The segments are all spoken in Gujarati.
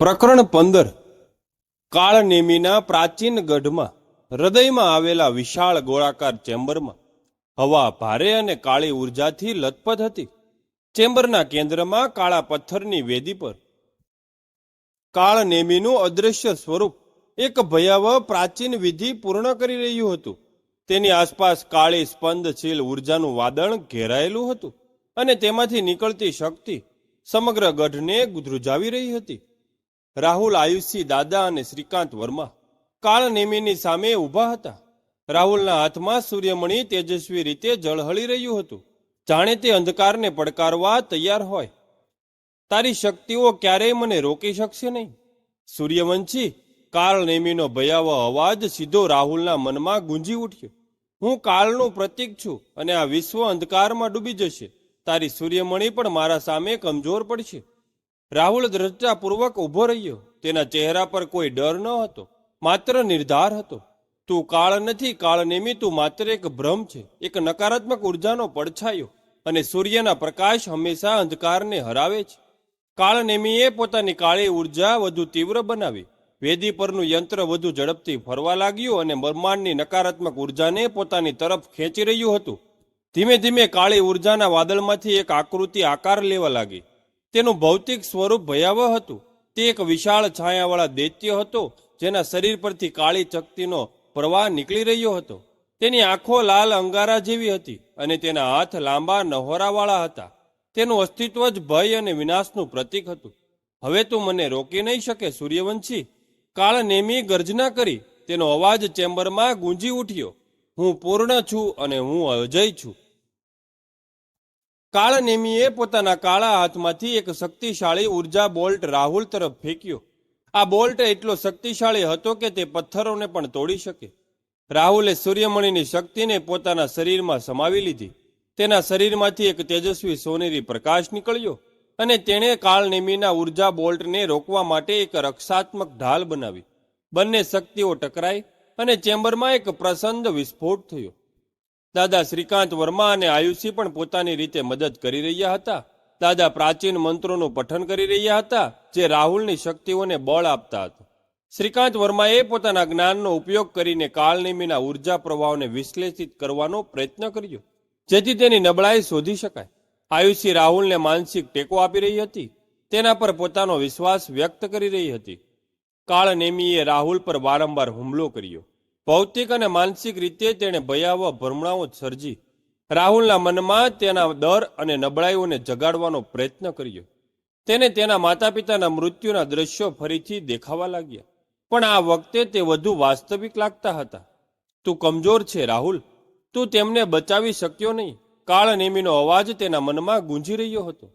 પ્રકરણ પંદર. કાળનેમીના પ્રાચીન ગઢમાં, હૃદયમાં આવેલા વિશાળ ગોળાકાર ચેમ્બરમાં, હવા ભારે અને કાળી ઉર્જાથી લથપથ હતી. ચેમ્બરના કેન્દ્રમાં કાળા પથ્થરની વેદી પર. કાળનેમીનું અદૃશ્ય સ્વરૂપ એક ભયાવહ પ્રાચીન વિધિ પૂર્ણ કરી રહ્યું હતું. તેની આસપાસ કાળી સ્પંદશીલ ઉર્જાનું વાદળ ઘેરાયેલું હતું અને તેમાંથી નીકળતી શક્તિ સમગ્ર ગઢને ધ્રુજાવી રહી હતી. રાહુલ, આયુષી, દાદા અને શ્રીકાંત વર્મા. કાળનેમીની સામે ઊભા હતા. રાહુલના હાથમાં સૂર્યમણિ તેજસ્વી રીતે ઝળહળી રહ્યું હતું. જાણે તે અંધકારને પડકારવા તૈયાર હોય. તારી શક્તિઓ ક્યારેય મને રોકી શકશે નહીં. સૂર્યવંશી કાળનેમીનો ભયાવહ અવાજ સીધો રાહુલના મનમાં ગુંજી ઉઠ્યો. હું કાળનું પ્રતીક છું અને આ વિશ્વ અંધકારમાં ડૂબી જશે. તારી સૂર્યમણિ પણ મારા સામે કમજોર પડશે. રાહુલ દ્રષ્ટાપૂર્વક ઊભો રહ્યો. તેના ચહેરા પર કોઈ ડર ન હતો, માત્ર નિર્ધાર હતો. તું કાળ નથી કાળનેમી તું માત્ર એક ભ્રમ છે, એક નકારાત્મક ઉર્જાનો પડછાયો અને સૂર્યના પ્રકાશ હંમેશા અંધકારને હરાવે છે. કાળનેમીએ પોતાની કાળી ઊર્જા વધુ તીવ્ર બનાવી. વેદી પરનું યંત્ર વધુ ઝડપથી ફરવા લાગ્યું અને બ્રહ્માંડની નકારાત્મક ઉર્જાને પોતાની તરફ ખેંચી રહ્યું હતું. ધીમે ધીમે કાળી ઉર્જાના વાદળમાંથી એક આકૃતિ આકાર લેવા લાગી. તેનું ભૌતિક સ્વરૂપ ભયાવહ હતું. તે એક વિશાળ છાયાવાળા દૈત્ય હતો, જેના શરીર પરથી કાળી શક્તિનો પ્રવાહ નીકળી રહ્યો હતો. તેની આંખો લાલ અંગારા જેવી હતી અને તેના હાથ લાંબા નહોરાવાળા હતા. તેનું અસ્તિત્વ જ ભય અને વિનાશનું પ્રતીક હતું. હવે તું મને રોકી નહીં શકે, સૂર્યવંશી. કાળ નેમી ગર્જના કરી, તેનો અવાજ ચેમ્બરમાં ગુંજી ઉઠ્યો. હું પૂર્ણ છું અને હું અજય છું. કાળનેમીએ પોતાના કાળા હાથમાંથી એક શક્તિશાળી ઊર્જા બોલ્ટ રાહુલ તરફ ફેંક્યો. આ બોલ્ટ એટલો શક્તિશાળી હતો કે તે પથ્થરોને પણ તોડી શકે. રાહુલે સૂર્યમણિની શક્તિને પોતાના શરીરમાં સમાવી લીધી. તેના શરીરમાંથી એક તેજસ્વી સોનેરી પ્રકાશ નીકળ્યો અને તેણે કાળનેમીના ઊર્જા બોલ્ટને રોકવા માટે એક રક્ષાત્મક ઢાલ બનાવી. બંને શક્તિઓ ટકરાઈ અને ચેમ્બરમાં એક પ્રસંદ વિસ્ફોટ થયો. દાદા શ્રીકાંત વર્મા અને આયુષી પણ પોતાની રીતે મદદ કરી રહ્યા હતા. દાદા પ્રાચીન મંત્રોનું પઠન કરી રહ્યા હતા, જે રાહુલની શક્તિઓને બળ આપતા હતા. શ્રીકાંત વર્માએ પોતાના જ્ઞાનનો ઉપયોગ કરીને કાળનેમીના ઊર્જા પ્રવાહને વિશ્લેષિત કરવાનો પ્રયત્ન કર્યો, જેથી તેની નબળાઈ શોધી શકાય. આયુષી રાહુલને માનસિક ટેકો આપી રહી હતી, તેના પર પોતાનો વિશ્વાસ વ્યક્ત કરી રહી હતી. કાળનેમીએ રાહુલ પર વારંવાર હુમલો કર્યો. ભૌતિક અને માનસિક રીતે તેણે ભયાવહ ભ્રમણાઓ સર્જી. રાહુલના મનમાં તેના ડર અને નબળાઈઓને જગાડવાનો પ્રયત્ન કર્યો. તેને તેના માતા પિતાના મૃત્યુના દ્રશ્યો ફરીથી દેખાવા લાગ્યા. પણ આ વખતે તે વધુ વાસ્તવિક લાગતા હતા. તું કમજોર છે, રાહુલ. તું તેમને બચાવી શક્યો નહીં. કાળ નેમીનો અવાજ તેના મનમાં ગુંજી રહ્યો હતો.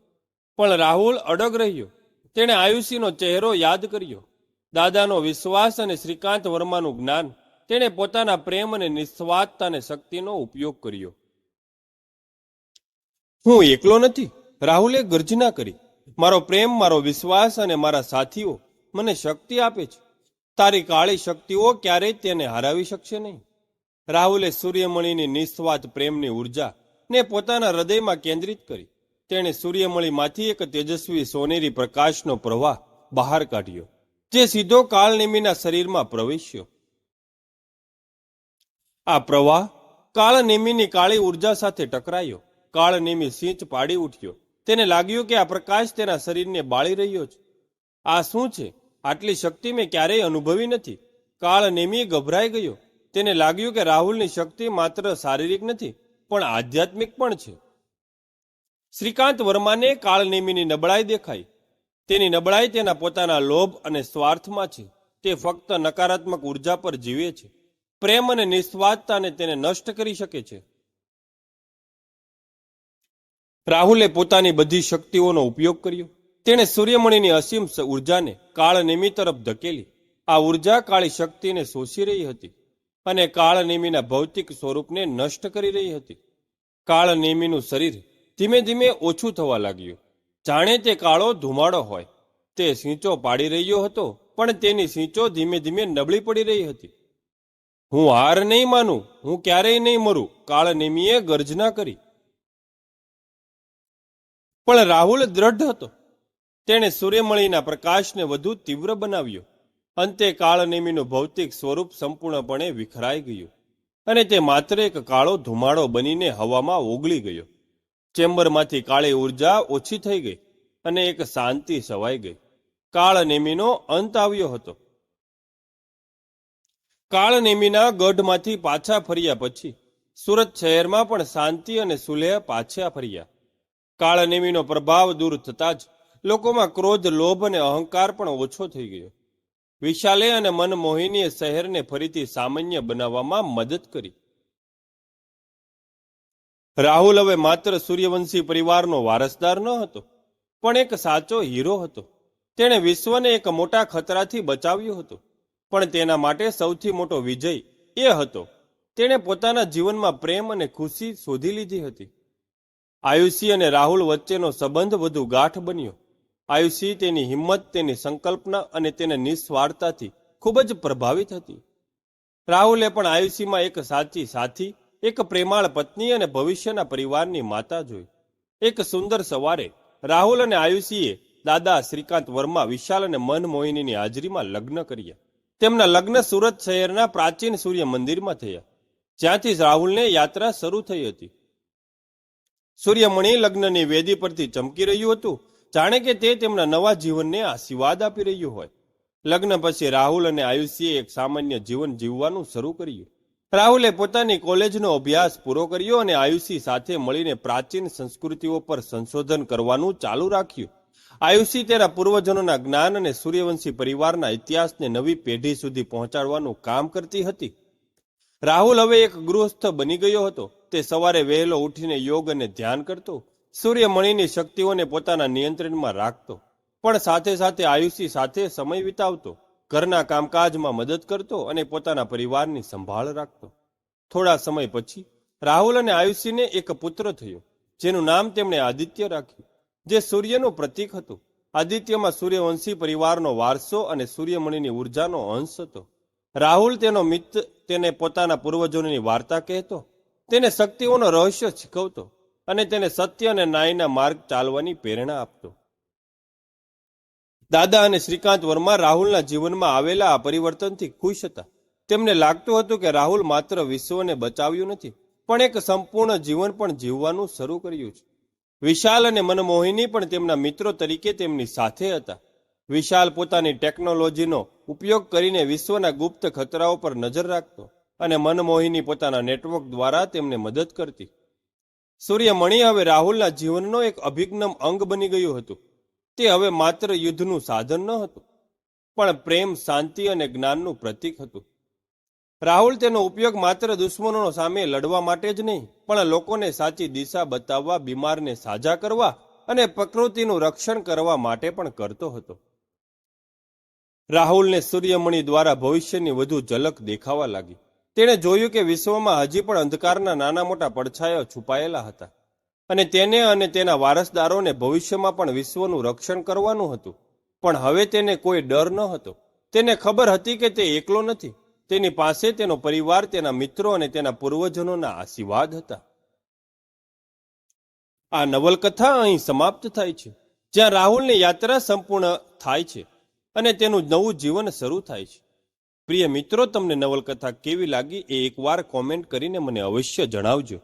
પણ રાહુલ અડગ રહ્યો. તેણે આયુષીનો ચહેરો યાદ કર્યો. દાદાનો વિશ્વાસ અને શ્રીકાંત વર્માનું જ્ઞાન તેણે પોતાના પ્રેમ અને નિસ્વાર્થતા અને શક્તિનો ઉપયોગ કર્યો. હું એકલો નથી. રાહુલે ગર્જના કરી. મારો પ્રેમ, મારો વિશ્વાસ અને મારા સાથીઓ મને શક્તિ આપે છે. તારી કાળી શક્તિઓ ક્યારેય તેને હરાવી શકશે નહીં. રાહુલે સૂર્યમણિની નિસ્વાર્થ પ્રેમની ઊર્જા ને પોતાના હૃદયમાં કેન્દ્રિત કરી. તેણે સૂર્યમણિમાંથી એક તેજસ્વી સોનેરી પ્રકાશનો પ્રવાહ બહાર કાઢ્યો, જે સીધો કાળનેમીના શરીરમાં પ્રવેશ્યો. આ પ્રવાહ કાળનેમીની કાળી ઊર્જા સાથે ટકરાયો. કાળનેમી સિંચ પાડી ઉઠ્યો. તેને લાગ્યું કે આ પ્રકાશ તેના શરીરને બાળી રહ્યો છે. આ શું છે? આટલી શક્તિ મેં ક્યારેય અનુભવી નથી. કાળનેમી ગભરાઈ ગયો. તેને લાગ્યું કે રાહુલની શક્તિ માત્ર શારીરિક નથી, પણ આધ્યાત્મિક પણ છે. શ્રીકાંત વર્માને કાળનેમીની નબળાઈ દેખાઈ. તેની નબળાઈ તેના પોતાના લોભ અને સ્વાર્થમાં છે. તે ફક્ત નકારાત્મક ઊર્જા પર જીવે છે. પ્રેમ અને નિસ્વાર્થતાને તેને નષ્ટ કરી શકે છે. રાહુલે પોતાની બધી શક્તિઓનો ઉપયોગ કર્યો. તેણે સૂર્યમણિની અસીમ ઉર્જાને ઉર્જાને કાળનેમી તરફ ધકેલી. આ ઊર્જા કાળી શક્તિને શોષી રહી હતી અને કાળનેમીના ભૌતિક સ્વરૂપને નષ્ટ કરી રહી હતી. કાળનેમીનું શરીર ધીમે ધીમે ઓછું થવા લાગ્યું. જાણે તે કાળો ધુમાડો હોય. તે સીંચો પાડી રહ્યો હતો, પણ તેની સીંચો ધીમે ધીમે નબળી પડી રહી હતી. હું હાર નહીં માનું, હું ક્યારેય નહીં મરું કાળનેમીએ ગર્જના કરી. પણ રાહુલ દ્રઢ હતો. તેણે સૂર્યમળીના પ્રકાશને વધુ તીવ્ર બનાવ્યો. અંતે કાળનેમીનું ભૌતિક સ્વરૂપ સંપૂર્ણપણે વિખરાઈ ગયું અને તે માત્ર એક કાળો ધુમાડો બનીને હવામાં ઓગળી ગયો. ચેમ્બરમાંથી કાળી ઊર્જા ઓછી થઈ ગઈ અને એક શાંતિ સવાઈ ગઈ. કાળનેમીનો અંત આવ્યો હતો. કાળનેમીના ગઢમાંથી પાછા ફર્યા પછી સુરત શહેરમાં પણ શાંતિ અને સુલેહ પાછા ફર્યા. કાળનેમીનો પ્રભાવ દૂર થતા જ લોકોમાં ક્રોધ, લોભ અને અહંકાર પણ ઓછો થઈ ગયો. વિશાલે અને મનમોહિનીએ શહેરને ફરીથી સામાન્ય બનાવવામાં મદદ કરી. રાહુલ હવે માત્ર સૂર્યવંશી પરિવારનો વારસદાર ન હતો, પણ એક સાચો હીરો હતો. તેણે વિશ્વને એક મોટા ખતરાથી બચાવ્યું હતું. પણ તેના માટે સૌથી મોટો વિજય એ હતો. તેણે પોતાના જીવનમાં પ્રેમ અને ખુશી શોધી લીધી હતી. આયુષી અને રાહુલ વચ્ચેનો સંબંધ વધુ ગાંઠ બન્યો. આયુષી તેની હિંમત, તેની સંકલ્પના અને તેની નિસ્વાર્થતાથી ખૂબ જ પ્રભાવિત હતી. રાહુલે પણ આયુષીમાં એક સાચી સાથી, એક પ્રેમાળ પત્ની અને ભવિષ્યના પરિવારની માતા જોઈ. એક સુંદર સવારે રાહુલ અને આયુષીએ દાદા શ્રીકાંત વર્મા વિશાલ અને મનમોહિનીની હાજરીમાં લગ્ન કર્યા. તેમના લગ્ન સુરત શહેરના પ્રાચીન સૂર્ય મંદિરમાં થયા. જ્યાંથી રાહુલને યાત્રા શરૂ થઈ હતી. સૂર્યમણી લગ્નની વેદી પરથી ચમકી રહ્યું હતું. જાણે કે તે તેમના નવા જીવનને આશીર્વાદ આપી રહ્યું હોય. લગ્ન પછી રાહુલ અને આયુષીએ એક સામાન્ય જીવન જીવવાનું શરૂ કર્યું. રાહુલે પોતાની કોલેજનો અભ્યાસ પૂરો કર્યો અને આયુષી સાથે મળીને પ્રાચીન સંસ્કૃતિઓ પર સંશોધન કરવાનું ચાલુ રાખ્યું. આયુષી તેના પૂર્વજોના જ્ઞાન અને સૂર્યવંશી પરિવારના ઇતિહાસને નવી પેઢી સુધી પહોંચાડવાનું કામ કરતી હતી. રાહુલ હવે એક ગૃહસ્થ બની ગયો હતો. તે સવારે વહેલો ઉઠીને યોગ અને ધ્યાન કરતો. સૂર્યમણીની શક્તિઓને પોતાના નિયંત્રણમાં રાખતો. પણ સાથે સાથે આયુષી સાથે સમય વિતાવતો. ઘરના કામકાજમાં મદદ કરતો અને પોતાના પરિવારની સંભાળ રાખતો. થોડા સમય પછી રાહુલ અને આયુષીને એક પુત્ર થયો, જેનું નામ તેમણે આદિત્ય રાખ્યું. જે સૂર્યનું પ્રતીક હતું. આદિત્યમાં સૂર્યવંશી પરિવારનો વારસો અને સૂર્યમણીની ઉર્જાનો અંશ હતો. રાહુલ તેનો મિત્ર, તેને પોતાના પૂર્વજોની વાર્તા કહેતો. તેને શક્તિઓનો રહસ્ય શીખવતો અને તેને સત્ય અને ન્યાયના માર્ગ ચાલવાની પ્રેરણા આપતો. દાદા અને શ્રીકાંત વર્મા રાહુલના જીવનમાં આવેલા આ પરિવર્તનથી ખુશ હતા. તેમને લાગતું હતું કે રાહુલ માત્ર વિશ્વને બચાવ્યું નથી, પણ એક સંપૂર્ણ જીવન પણ જીવવાનું શરૂ કર્યું છે. વિશાલ અને મનમોહિની પણ તેમના મિત્રો તરીકે તેમની સાથે હતા. વિશાલ પોતાની ટેકનોલોજીનો ઉપયોગ કરીને વિશ્વના ગુપ્ત ખતરાઓ પર નજર રાખતો અને મનમોહિની પોતાના નેટવર્ક દ્વારા તેમને મદદ કરતી. સૂર્યમણી હવે રાહુલના જીવનનો એક અભિન્ન અંગ બની ગયું હતું. તે હવે માત્ર યુદ્ધનું સાધન ન હતું પણ પ્રેમ, શાંતિ અને જ્ઞાનનું પ્રતીક હતું. રાહુલ તેનો ઉપયોગ માત્ર દુશ્મનો સામે લડવા માટે જ નહીં, પણ લોકોને સાચી દિશા બતાવવા, બીમારને સાજા કરવા અને પ્રકૃતિનું રક્ષણ કરવા માટે પણ કરતો હતો. રાહુલને સૂર્યમણી દ્વારા ભવિષ્યની વધુ ઝલક દેખાવા લાગી. તેણે જોયું કે વિશ્વમાં હજી પણ અંધકારના નાના મોટા પડછાયા છુપાયેલા હતા અને તેને અને તેના વારસદારોને ભવિષ્યમાં પણ વિશ્વનું રક્ષણ કરવાનું હતું. પણ હવે તેને કોઈ ડર ન હતો તેને ખબર હતી કે તે એકલો નથી. તેની પાસે તેનો પરિવાર, તેના મિત્રો અને તેના પૂર્વજનોના આશીર્વાદ હતા. આ નવલકથા અહીં સમાપ્ત થાય છે, જ્યાં રાહુલની યાત્રા સંપૂર્ણ થાય છે અને તેનું નવું જીવન શરૂ થાય છે. પ્રિય મિત્રો, તમને નવલકથા કેવી લાગી એ એકવાર કોમેન્ટ કરીને મને અવશ્ય જણાવજો.